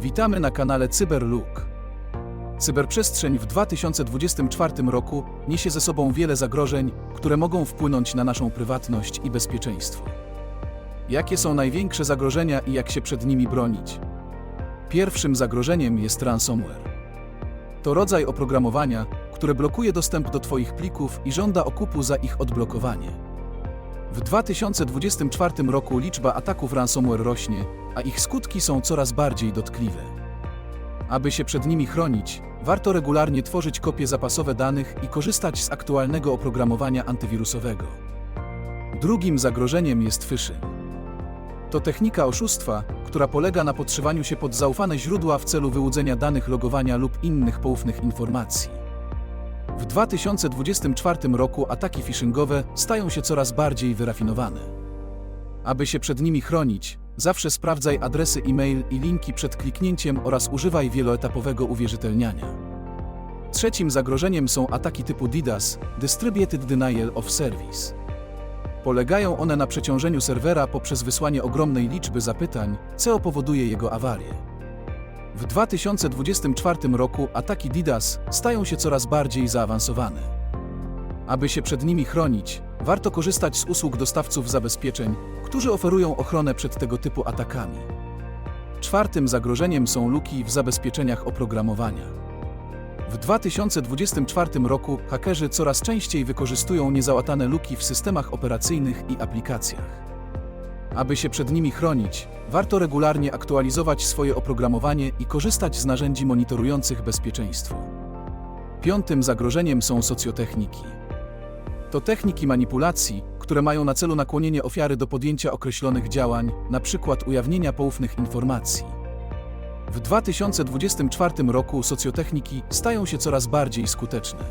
Witamy na kanale CyberLook. Cyberprzestrzeń w 2024 roku niesie ze sobą wiele zagrożeń, które mogą wpłynąć na naszą prywatność i bezpieczeństwo. Jakie są największe zagrożenia i jak się przed nimi bronić? Pierwszym zagrożeniem jest ransomware. To rodzaj oprogramowania, które blokuje dostęp do Twoich plików i żąda okupu za ich odblokowanie. W 2024 roku liczba ataków ransomware rośnie, a ich skutki są coraz bardziej dotkliwe. Aby się przed nimi chronić, warto regularnie tworzyć kopie zapasowe danych i korzystać z aktualnego oprogramowania antywirusowego. Drugim zagrożeniem jest phishing. To technika oszustwa, która polega na podszywaniu się pod zaufane źródła w celu wyłudzenia danych logowania lub innych poufnych informacji. W 2024 roku ataki phishingowe stają się coraz bardziej wyrafinowane. Aby się przed nimi chronić, zawsze sprawdzaj adresy e-mail i linki przed kliknięciem oraz używaj wieloetapowego uwierzytelniania. Trzecim zagrożeniem są ataki typu DDoS Distributed Denial of Service. Polegają one na przeciążeniu serwera poprzez wysłanie ogromnej liczby zapytań, co powoduje jego awarię. W 2024 roku ataki DDoS stają się coraz bardziej zaawansowane. Aby się przed nimi chronić, warto korzystać z usług dostawców zabezpieczeń, którzy oferują ochronę przed tego typu atakami. Czwartym zagrożeniem są luki w zabezpieczeniach oprogramowania. W 2024 roku hakerzy coraz częściej wykorzystują niezałatane luki w systemach operacyjnych i aplikacjach. Aby się przed nimi chronić, warto regularnie aktualizować swoje oprogramowanie i korzystać z narzędzi monitorujących bezpieczeństwo. Piątym zagrożeniem są socjotechniki. To techniki manipulacji, które mają na celu nakłonienie ofiary do podjęcia określonych działań, np. ujawnienia poufnych informacji. W 2024 roku socjotechniki stają się coraz bardziej skuteczne.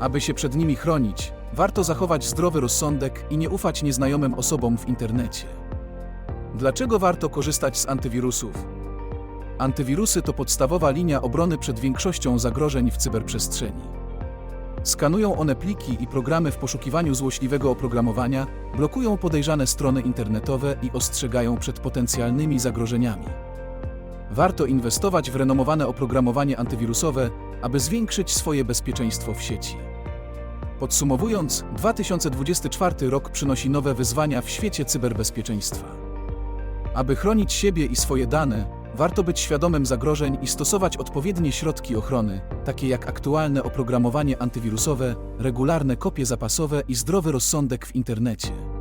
Aby się przed nimi chronić, warto zachować zdrowy rozsądek i nie ufać nieznajomym osobom w internecie. Dlaczego warto korzystać z antywirusów? Antywirusy to podstawowa linia obrony przed większością zagrożeń w cyberprzestrzeni. Skanują one pliki i programy w poszukiwaniu złośliwego oprogramowania, blokują podejrzane strony internetowe i ostrzegają przed potencjalnymi zagrożeniami. Warto inwestować w renomowane oprogramowanie antywirusowe, aby zwiększyć swoje bezpieczeństwo w sieci. Podsumowując, 2024 rok przynosi nowe wyzwania w świecie cyberbezpieczeństwa. Aby chronić siebie i swoje dane, warto być świadomym zagrożeń i stosować odpowiednie środki ochrony, takie jak aktualne oprogramowanie antywirusowe, regularne kopie zapasowe i zdrowy rozsądek w internecie.